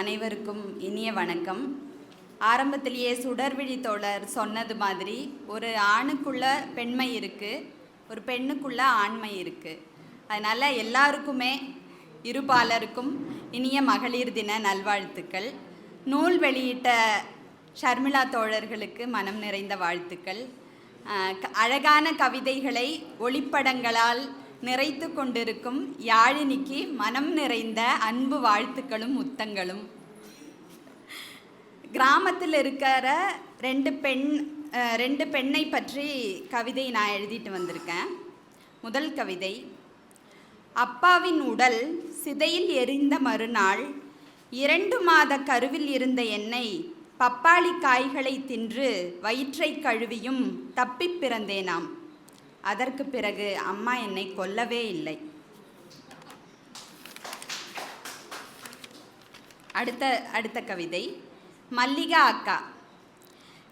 அனைவருக்கும் இனிய வணக்கம். ஆரம்பத்திலேயே சுடர்விழி தோழர் சொன்னது மாதிரி ஒரு ஆணுக்குள்ள பெண்மை இருக்குது ஒரு பெண்ணுக்குள்ள ஆண்மை இருக்குது அதனால் எல்லாருக்குமே இருபாலருக்கும் இனிய மகளிர் தின நல்வாழ்த்துக்கள். நூல் வெளியிட்ட ஷர்மிளா தோழர்களுக்கு மனம் நிறைந்த வாழ்த்துக்கள். க- அழகான கவிதைகளை ஒளிப்படங்களால் நிறைத்து கொண்டிருக்கும் யாழினிக்கு மனம் நிறைந்த அன்பு வாழ்த்துக்களும் முத்தங்களும். கிராமத்தில் இருக்கிற ரெண்டு பெண் ரெண்டு பெண்ணை பற்றி கவிதை நான் எழுதிட்டு வந்திருக்கேன். முதல் கவிதை அப்பாவின் உடல் சிதையில் எரிந்த மறுநாள் இரண்டு மாத கருவில் இருந்த என்னை பப்பாளி காய்களை தின்று வயிற்றை கழுவியும் தப்பிப் பிறந்தேனாம். அதற்கு பிறகு அம்மா என்னை கொல்லவே இல்லை. அடுத்த அடுத்த கவிதை. மல்லிகா அக்கா.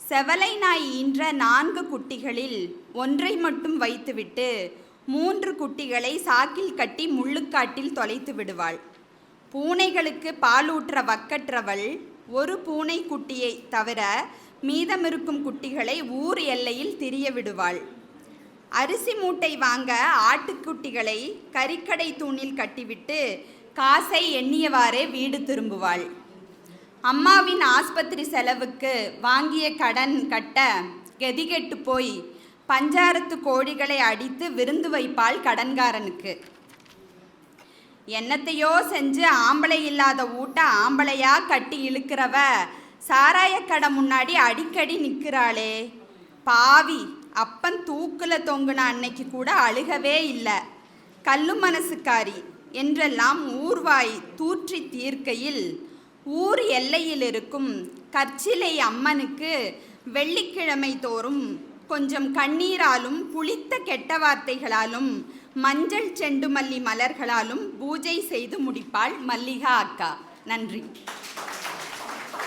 செவலை நாய் ஈன்ற நான்கு குட்டிகளில் ஒன்றை மட்டும் வைத்துவிட்டு மூன்று குட்டிகளை சாக்கில் கட்டி முள்ளுக்காட்டில் தொலைத்து விடுவாள். பூனைகளுக்கு பாலூற்ற வக்கற்றவள் ஒரு பூனை குட்டியை தவிர மீதமிருக்கும் குட்டிகளை ஊர் எல்லையில் திரிய விடுவாள். அரிசி மூட்டை வாங்க ஆட்டுக்குட்டிகளை கறிக்கடை தூணில் கட்டிவிட்டு காசை எண்ணியவாறே வீடு திரும்புவாள். அம்மாவின் ஆஸ்பத்திரி செலவுக்கு வாங்கிய கடன் கட்ட கெதிகெட்டு போய் பஞ்சாரத்து கோழிகளை அடித்து விருந்து வைப்பாள் கடன்காரனுக்கு. என்னத்தையோ செஞ்சு ஆம்பளை இல்லாத ஊட்ட ஆம்பளையா கட்டி இழுக்கிறவ சாராயக்கடை முன்னாடி அடிக்கடி நிற்கிறாளே. பாவி. அப்பன் தூக்கில் தொங்குன அன்னைக்கு கூட அழுகவே இல்லை. கல்லு மனசுக்காரி என்றெல்லாம் ஊர்வாய் தூற்றி தீர்க்கையில் ஊர் எல்லையில் இருக்கும் கற்சிலை அம்மனுக்கு வெள்ளிக்கிழமை தோறும் கொஞ்சம் கண்ணீராலும் புளித்த கெட்ட வார்த்தைகளாலும் மஞ்சள் செண்டுமல்லி மலர்களாலும் பூஜை செய்து முடிப்பாள் மல்லிகா அக்கா. நன்றி.